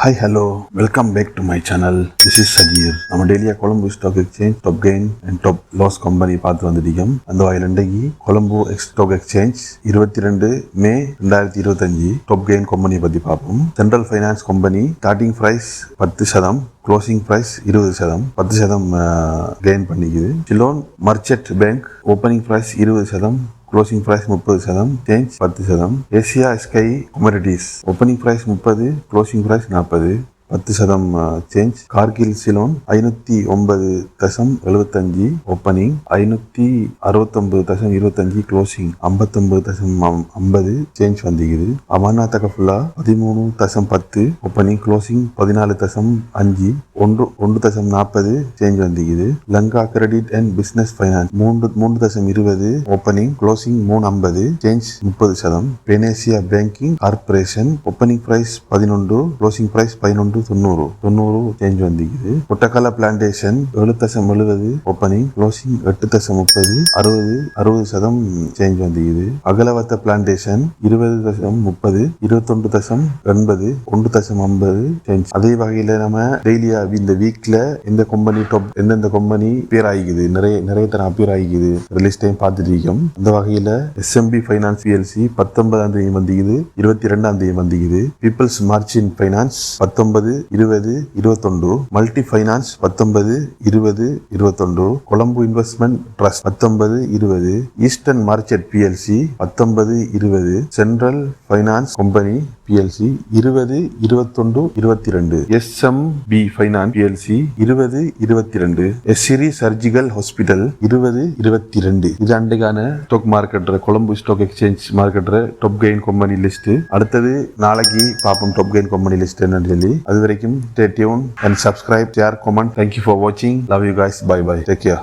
Hi hello welcome back to my channel this is Sajeer நம்ம டெய்லியா Colombo stock exchange top gain and top loss company பார்த்து வந்துட்டோம் அந்த வகையில் இன்றைக்கு கொழம்பு ஸ்டாக் எக்ஸ்சேஞ்ச் இருபத்தி ரெண்டு மே ரெண்டாயிரத்தி இருபத்தஞ்சு டாப் கெயின் கம்பெனியை பற்றி பார்ப்போம். Central finance company starting price பத்து சதம் க்ளோசிங் ப்ரைஸ் இருபது சதம் பத்து சதம் gain பண்ணிக்குது. Ceylon merchant bank opening price இருபது சதம் க்ளோசிங் ப்ரைஸ் முப்பது சதம் சேஞ்ச் பத்து சதம். Asia sky commodities opening price முப்பது க்ளோசிங் ப்ரைஸ் நாற்பது பத்து சதம் சேஞ்ச் கார்கில் சிலோன் ஐநூற்றி ஒன்பது தசம் எழுபத்தஞ்சு ஓப்பனிங் ஐநூற்றி அறுபத்தொம்பது தசம் இருபத்தஞ்சு க்ளோசிங் ஐம்பத்தொம்பது தசம் ஐம்பது சேஞ்ச் வந்துக்குது. அமர்நாத் தகஃபுல்லா பதிமூணு தசம் பத்து ஓப்பனிங் க்ளோசிங் பதினாலு தசம் அஞ்சு ஒன்று ஒன்று தசம் நாற்பது change வந்திக்குது Lanka credit and business finance மூன்று மூன்று தசம் இருபது ஓப்பனிங் க்ளோசிங் மூணு ஐம்பது சேஞ்ச் முப்பது சதம். Pan Asia banking corporation opening price பதினொன்று க்ளோசிங் பிரைஸ் பதினொன்று தொண்ணூறு தொண்ணூறு சேஞ்ச் வந்திருக்குது. ஒட்டக்கல பிளான்டேஷன் ஏழு தசம் எழுபது ஓப்பனிங் க்ளோசிங் எட்டு தசம் முப்பது அறுபது அறுபது சதம் சேஞ்ச் வந்திக்குது அகலவத்த பிளான்டேஷன் இருபது தசம் முப்பது இருபத்தொன்று தசம் எண்பது ஒன்று தசம் ஐம்பது சேஞ்ச் அதே வகையில் நம்ம டெய்லியா இந்த வீக்ல எந்த கம்பெனி டாப் எந்தெந்த கம்பெனி பேர் ஆகிக்குது? நிறைய நிறைய தரம் அப்பேர் ஆகிக்குது. ரிலீஸ் டைம் பார்த்துருக்கோம் அந்த வகையில் எஸ்எம்பி ஃபைனான்ஸ் பிஎல்சி பத்தொன்பதாம் தேதி வந்திக்குது இருபத்தி ரெண்டாம் தேதி வந்திக்குது. பீப்புள்ஸ் மார்ச்சின் ஃபைனான்ஸ் பத்தொன்பது இருபது இருபத்தொன்று. மல்டி ஃபைனான்ஸ் பத்தொன்பது இருபது இருபத்தொன்று. கொழம்பு இன்வெஸ்ட்மெண்ட் ட்ரஸ்ட் பத்தொன்பது இருபது. ஈஸ்டர்ன் மார்க்கெட் பிஎல்சி பத்தொன்பது இருபது. சென்ட்ரல் ஃபைனான்ஸ் கம்பெனி பிஎல்சி இருபது இருபத்தொன்று இருபத்தி ரெண்டு எஸ்எம்பி ஃபைனான்ஸ் பிஎல்சி இருபது இருபத்தி ரெண்டு எஸ் சிரி சர்ஜிக்கல் ஹாஸ்பிட்டல் இருபது இருபத்தி ரெண்டு இது அண்டைக்கான stock market Colombo stock exchange market top gain company list அடுத்தது நாளைக்கு பார்ப்போம் டாப் கெயின் கம்பெனி லிஸ்ட் என்னன்னு சொல்லி. அது வரைக்கும் and tuned and subscribe share comment. Thank for for love you guys bye bye bye.